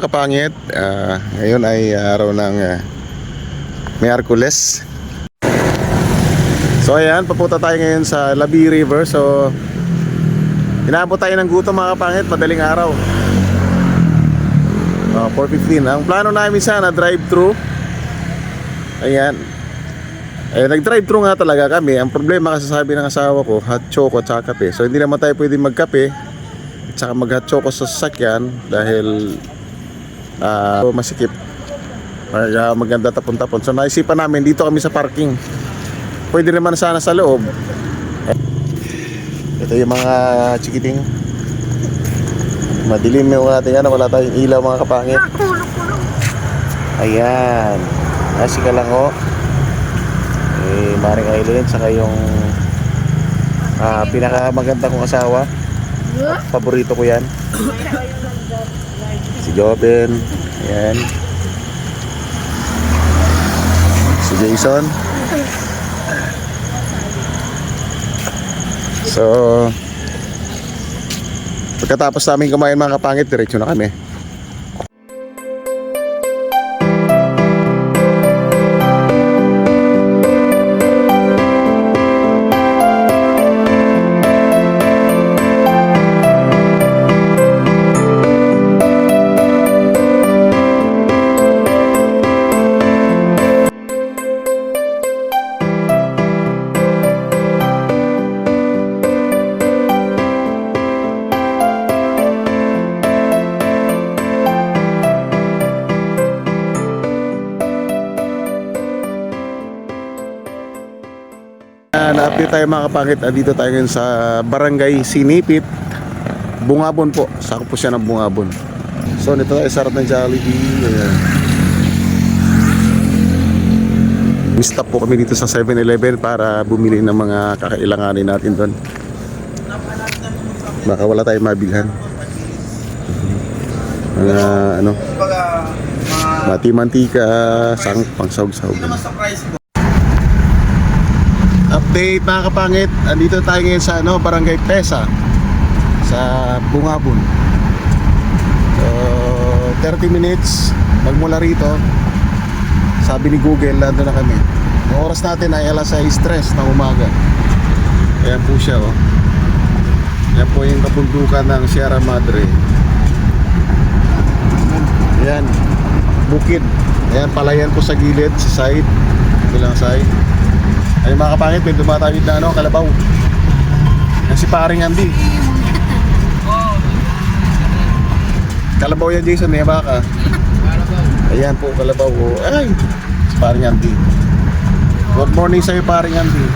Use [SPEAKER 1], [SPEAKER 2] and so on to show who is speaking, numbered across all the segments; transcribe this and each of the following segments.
[SPEAKER 1] Mga kapangit. Ah, ngayon ay araw ng uh, Miyerkules. So ayan, papunta tayo ngayon sa Labi River. So inaabot tayo ng gutom mga kapangit, madaling araw. Uh, 4.15. Ang plano namin sana, drive-thru. Ayan. Eh, nag-drive-thru nga talaga kami. Ang problema kasi sabi ng asawa ko, hot choco at saka kape. So hindi naman tayo pwede magkape at saka mag-hot choco sa sasakyan dahil ah, masikip. Kaya maganda tapon-tapon. So naisipan namin dito kami sa parking. Pwede naman sana sa loob. Ito yung mga chikiting. Madilim yung ating ano, wala tayong ilaw mga kapangit. Ayan. Kasi ka lang oh. Eh, Maring Aileen, saka yung ah, pinakamaganda kong asawa. Paborito ko yan. Si Joben. Ayan. Si Jason. So, pagkatapos namin kumain mga kapangit, diretso na kami. Na-update tayo mga. Ah, dito tayo ngayon sa Barangay Sinipit. Bungabon po. Sakop po siya ng Bungabon. So, nito tayo sa harap ng Jollibee. Ayan. Stop po kami dito sa 7-Eleven para bumili ng mga kakailanganin natin doon. Baka wala tayong mabilhan. Mga ano, mati-mantika, sang pangsawg-sawg. Update mga kapangit, andito tayo ngayon sa ano, Barangay Pesa sa Bungabon. So, 30 minutes magmula rito. Sabi ni Google, nandun na kami. Ang oras natin ay alas 6 stress ng umaga. Ayan po siya oh. Ayan po yung kabundukan ng Sierra Madre. Ayan, bukid. Ayan, palayan po sa gilid, sa side. Bilang side. Ay mga kapangit, may tumatawid na ano, kalabaw. Yan si paring Andy. Kalabaw yan Jason, may baka. Ayan po, kalabaw. Oh. Ay, si paring Andy. Good morning sa'yo paring Andy.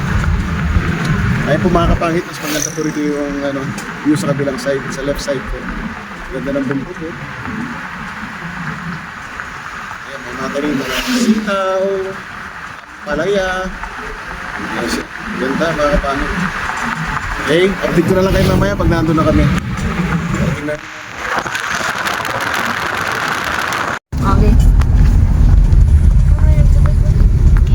[SPEAKER 1] Ayun po mga kapangit, mas maganda po rito yung ano, view sa kabilang side, sa left side ko. Ganda ng bundok oh. Ayan, may mga tanim, mga sitaw, palaya, Yes. Ganda mga kapangit. Okay, update ko na lang kayo mamaya pag nandun na kami.
[SPEAKER 2] Okay.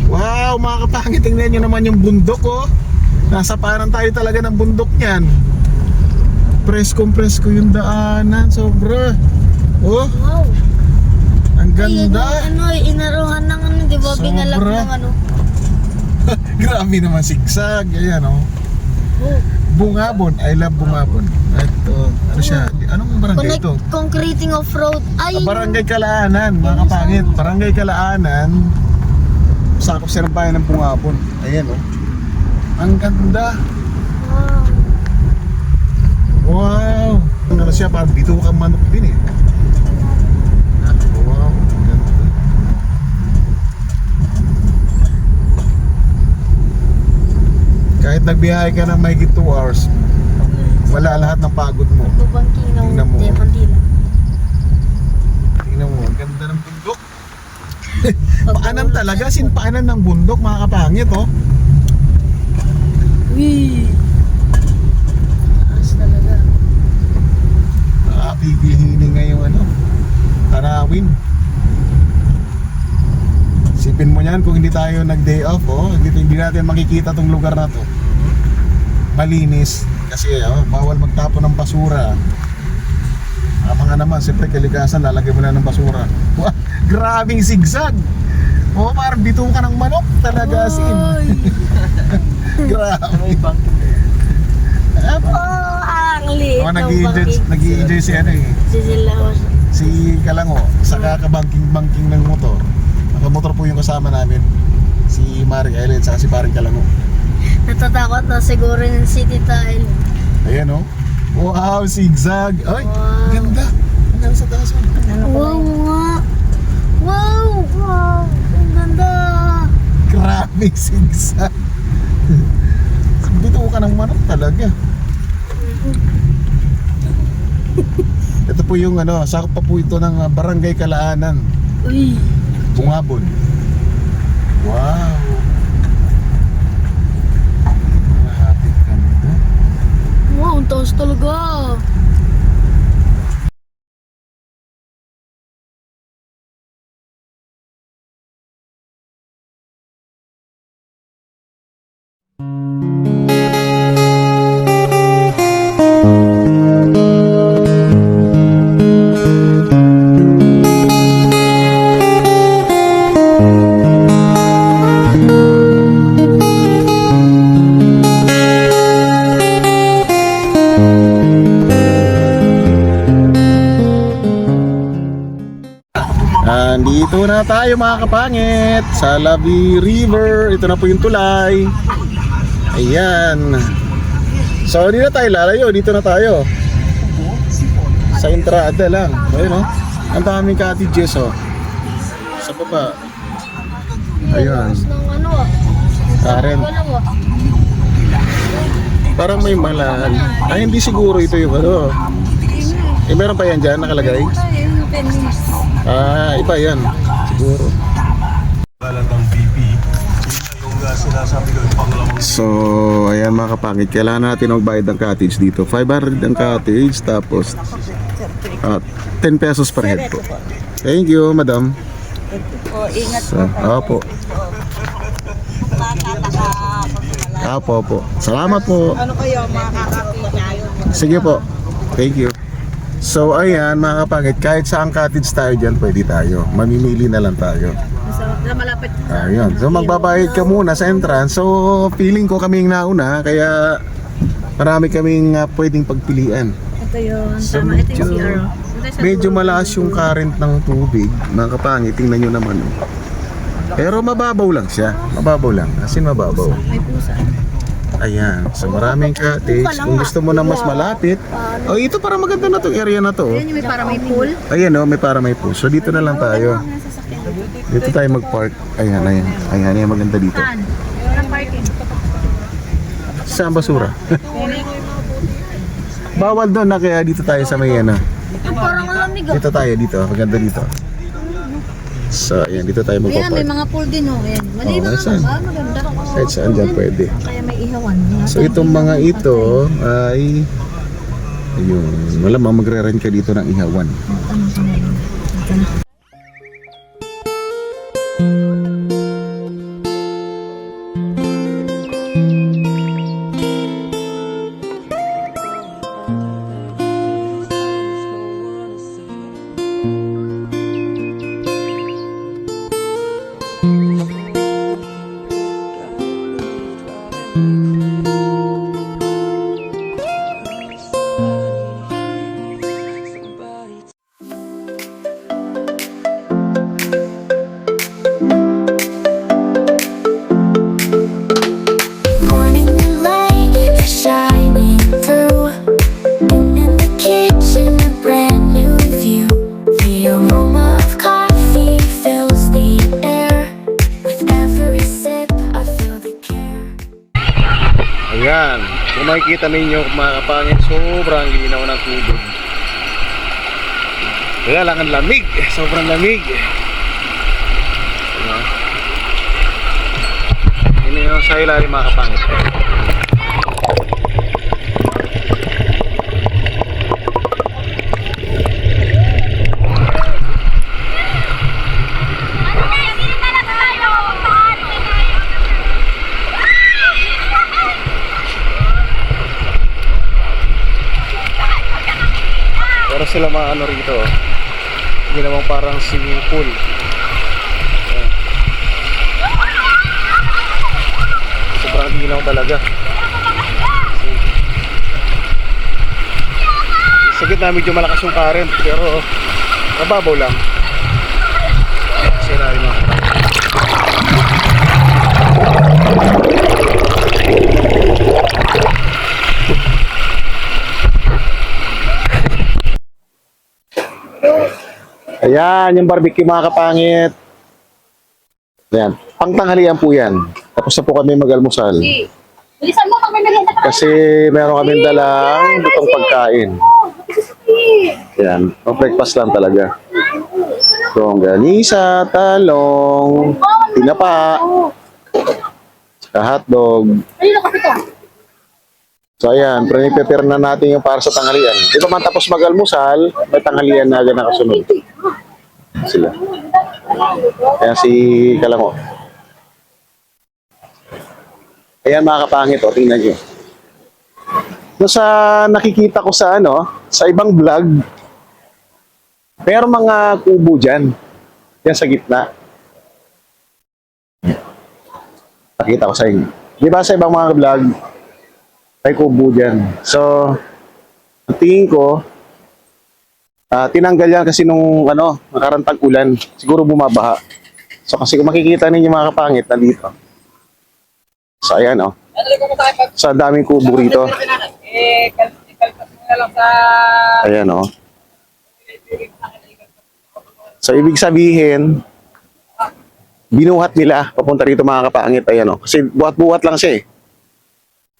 [SPEAKER 1] Wow, mga kapangit, tingnan nyo naman yung bundok oh. Nasa parang tayo talaga ng bundok niyan. Preskong presko yung daanan, sobra. Oh,
[SPEAKER 2] Wow.
[SPEAKER 1] ang
[SPEAKER 2] Ay,
[SPEAKER 1] ganda.
[SPEAKER 2] ano, ano, inaruhan ng ano, di ba?
[SPEAKER 1] Sobra.
[SPEAKER 2] Binalak ng ano.
[SPEAKER 1] Grabe naman sigsag. Ayan oh.
[SPEAKER 2] Oh.
[SPEAKER 1] Bungabon, I love Bungabon. Ito, ano siya? Anong barangay
[SPEAKER 2] Connect,
[SPEAKER 1] ito?
[SPEAKER 2] concreting off-road. Ay,
[SPEAKER 1] Ah, Barangay Kalaanan, mga kapangit. Barangay Kalaanan. Sakop siya ng bayan ng Pungapon. Ayan oh. Ang ganda.
[SPEAKER 2] Wow.
[SPEAKER 1] Wow. Ano na siya, parang bito kang manok din eh. Wow. ang ganda. Kahit nagbiyahe ka ng mahigit 2 hours, wala lahat ng pagod mo.
[SPEAKER 2] Bubangking ng
[SPEAKER 1] Tingnan mo.
[SPEAKER 2] Mandila.
[SPEAKER 1] Tingnan mo, ang ganda ng bundok. Paanan talaga, sinpaanan ng bundok mga kapangit oh.
[SPEAKER 2] Wee. Taas talaga.
[SPEAKER 1] Ah, bibilhin ngayong ano, tanawin. Sipin mo yan kung hindi tayo nag-day off, oh, hindi, hindi natin makikita tong lugar na to. Malinis kasi oh, bawal magtapon ng basura. Ah, mga naman, siyempre kalikasan, lalagyan mo na ng basura. Wah, grabing zigzag. Oo, parang bituka ng manok talaga as in. Grabe.
[SPEAKER 2] Oh, ang liit
[SPEAKER 1] Oh,
[SPEAKER 2] ng
[SPEAKER 1] nag-i-enjoy, nag-i-enjoy si ano eh.
[SPEAKER 2] Si sila.
[SPEAKER 1] Si Kalango, sa kakabangking-bangking ng motor. Nakamotor po yung kasama namin. Si Maring Ellen, saka si Paring Kalango.
[SPEAKER 2] Natatakot na siguro ng city tile.
[SPEAKER 1] Ayan oh. Wow, zigzag. Ay,
[SPEAKER 2] Wow.
[SPEAKER 1] ganda. Ang ganda sa taas oh.
[SPEAKER 2] Wow nga. Wow! Wow! Ang ganda!
[SPEAKER 1] Grabe zigzag. Bito ka ng manok talaga. Ito po yung ano, sakop pa po ito ng ah, Barangay Kalaanan,
[SPEAKER 2] Uy!
[SPEAKER 1] Bungabon. Wow. Malapit ka nito.
[SPEAKER 2] Wow, ang taas talaga!
[SPEAKER 1] Tayo mga kapangit sa Labi River. Ito na po yung tulay. Ayan. So, hindi na tayo lalayo. Dito na tayo. Sa entrada lang. Ayun oh. Ang daming cottages oh. Sa baba. Ayun. Karen. Parang may malal. Ay, hindi siguro ito yung ano. Eh, meron pa yan dyan nakalagay? Ah, iba yan. Siguro.
[SPEAKER 3] Uh,
[SPEAKER 1] So, ayan mga kapangit, kailangan natin magbayad ng cottage dito. 500 ang cottage, tapos ah, 10 pesos per head po. Thank you, madam.
[SPEAKER 4] O, ingat
[SPEAKER 1] So, opo. Opo, opo. Salamat po.
[SPEAKER 4] Ano kayo, makakapit
[SPEAKER 1] Sige po. Thank you. So, ayan mga kapangit, kahit saan cottage tayo dyan, pwede tayo. Mamimili na lang tayo.
[SPEAKER 4] So, malapit.
[SPEAKER 1] Ayun. So magbabayad ka muna sa entrance. So feeling ko kaming nauna kaya marami kaming ah, pwedeng pagpilian.
[SPEAKER 4] Ito yun.
[SPEAKER 1] So,
[SPEAKER 4] Tama. Ito yung CR.
[SPEAKER 1] Medyo malakas yung current ng tubig. Mga kapangit, tingnan nyo naman. oh. Pero mababaw lang siya. Mababaw lang. As in mababaw.
[SPEAKER 4] May pusa.
[SPEAKER 1] Ayan. So maraming cottage. Kung gusto mo na mas malapit. Oh, ito para maganda na tong area na to. oh.
[SPEAKER 4] Ayan yung may para may pool.
[SPEAKER 1] Ayan oh, may para may puso. Dito na lang tayo. Dito tayo mag-park. Ayan, ayan. Ayan, ayan maganda dito.
[SPEAKER 4] Saan? Walang parking.
[SPEAKER 1] Saan basura? Bawal doon na kaya dito tayo sa may ano.
[SPEAKER 2] Yung parang malamig.
[SPEAKER 1] Dito tayo dito, maganda dito. So, ayan, dito tayo
[SPEAKER 4] Ayan, may
[SPEAKER 1] magpapark.
[SPEAKER 4] mga pool din oh. Ayan. Mali
[SPEAKER 1] Oh,
[SPEAKER 4] mga
[SPEAKER 1] saan?
[SPEAKER 4] ah, maganda.
[SPEAKER 1] Kahit saan dyan pwede.
[SPEAKER 4] Kaya may ihawan.
[SPEAKER 1] So, itong mga ito ay ayun, malamang magre-rent ka dito ng ihawan.
[SPEAKER 5] Morning
[SPEAKER 1] makikita ninyo mga kapangit, sobrang linaw ng tubig. Kaya lang ang lamig, sobrang lamig. Yun yung sa ilalim mga kapangit. Sila mga ano rito. oh. Ginawang parang swimming pool. Sobrang ginaw talaga. Sa gitna medyo malakas yung current pero mababaw lang. Sira yung mga current. Ayan, yung barbecue mga kapangit. Ayan, pangtanghalian po yan. Tapos na po kami mag-almusal.
[SPEAKER 4] Bilisan mo, magmimerienda ka.
[SPEAKER 1] Kasi meron kami dalang lutong pagkain. Ayan, pang breakfast lang talaga. Longganisa, talong, tinapa, saka hotdog.
[SPEAKER 4] Kanino ka pito?
[SPEAKER 1] So ayan, prepare na natin yung para sa tanghalian. Di ba man tapos mag-almusal, may tanghalian na agad nakasunod. Sila. Ayan si Kalango. Ayan mga kapangit, o, tingnan nyo. No, sa nakikita ko sa ano, sa ibang vlog, meron mga kubo dyan. Yan sa gitna. Nakita ko sa inyo. Di ba sa ibang mga vlog, may kubo dyan. So, tingin ko, ah, tinanggal yan kasi nung ano, nakarantag ulan. Siguro bumabaha. So, kasi kung makikita ninyo mga kapangit, nandito. So, ayan oh. Sa daming kubo rito. Ayan oh. So, ibig sabihin, binuhat nila papunta rito mga kapangit. Ayan oh. Kasi buhat-buhat lang siya eh.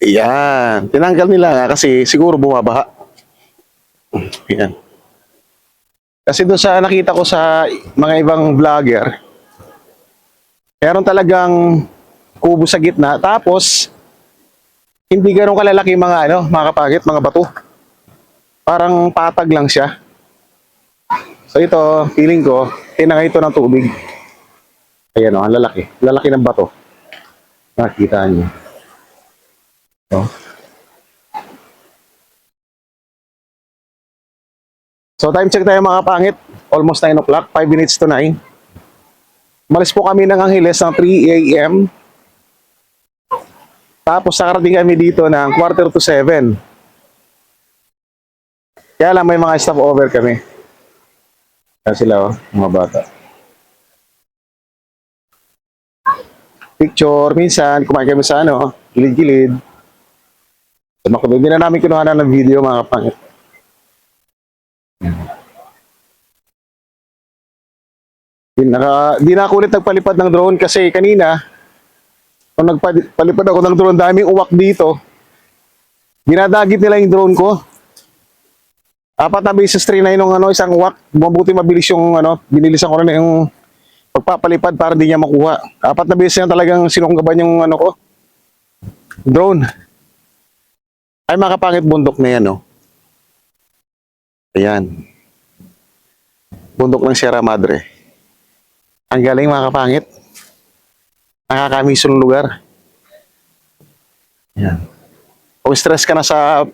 [SPEAKER 1] Ayan. Tinanggal nila nga kasi siguro bumabaha. Ayan. Kasi doon sa nakita ko sa mga ibang vlogger, meron talagang kubo sa gitna. Tapos, hindi ganun kalalaki mga ano, mga kapagit, mga bato. Parang patag lang siya. So ito, feeling ko, tinangay ito ng tubig. Ayan o, ang lalaki. Lalaki ng bato. Nakita niyo. So time check tayo mga pangit. Almost 9 o'clock, 5 minutes to 9. Malis po kami ng Angeles ng 3 a.m. Tapos nakarating kami dito ng quarter to 7. Kaya lang may mga stopover kami. Kaya sila oh, mga bata. Picture, minsan, kumain kami sa ano, gilid-gilid. So, hindi na namin kinuha na ng video mga kapangit. Di, naka, di na ako ulit nagpalipad ng drone kasi kanina, nung nagpalipad ako ng drone, daming uwak dito. Ginadagit nila yung drone ko. Apat na beses three na yung ano, isang uwak. Mabuti mabilis yung ano, binilisan ko na yung pagpapalipad para hindi niya makuha. Apat na beses na talagang sinunggaban yung ano ko. Drone. Ay makapangit bundok na yan, oh. Ayan. Bundok ng Sierra Madre. Ang galing mga kapangit. Nakakamiss yung lugar. Yan. Kung stress ka na sa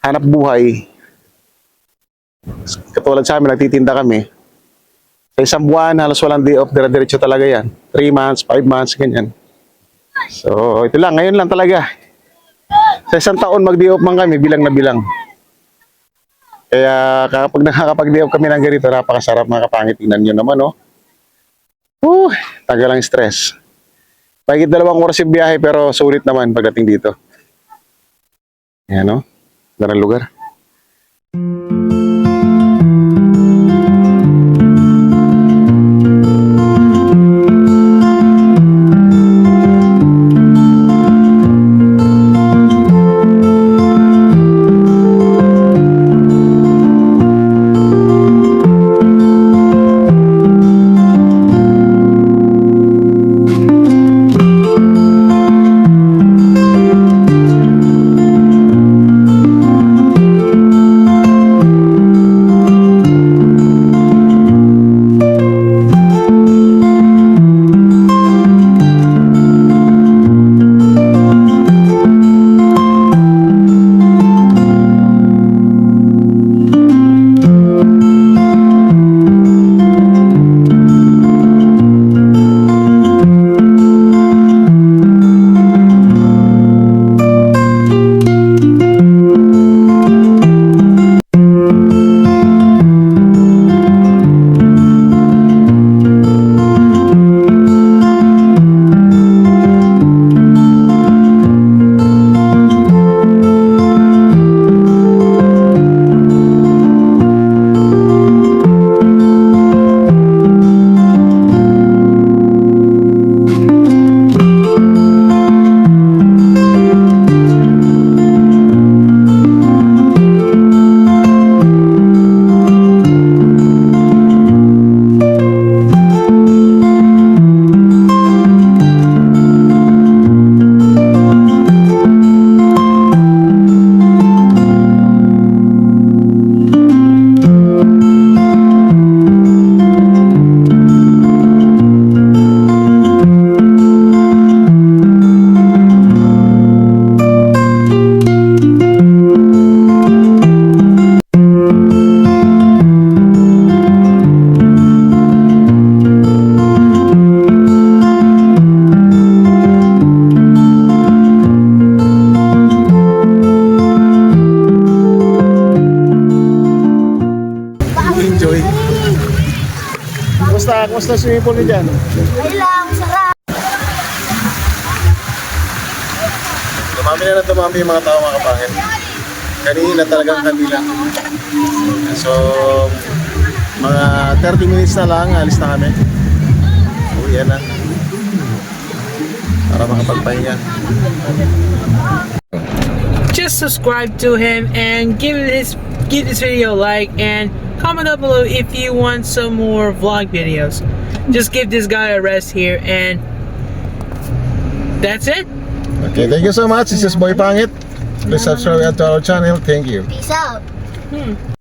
[SPEAKER 1] hanap buhay, katulad sa amin, nagtitinda kami. Sa isang buwan, halos walang day off, dire-diretso talaga yan. 3 months, 5 months, ganyan. So, ito lang, ngayon lang talaga. Sa isang taon, mag-day off man kami, bilang na bilang. Kaya kapag nakakapag-day off kami ng ganito, napakasarap mga kapangit. Tingnan nyo naman, oh. Uh, tagal ang stress. Pagkit dalawang oras yung biyahe pero sulit naman pagdating dito. Ayan o. Darang lugar. Kumusta? Kumusta swimming pool niyo dyan?
[SPEAKER 2] Ay lang, sarap.
[SPEAKER 1] Tumami na ng tumami yung mga tao mga kapangit. Kanina talagang kami lang. So, mga 30 minutes na lang, alis na kami. Uwi na. Para makapagpahinga.
[SPEAKER 6] just subscribe to him and give this give this video a like and comment down below if you want some more vlog videos. Just give this guy a rest here and that's it.
[SPEAKER 1] Okay, thank you so much. This is Boy Pangit. Please subscribe to our channel. Thank you.
[SPEAKER 2] Peace out.
[SPEAKER 6] Hmm.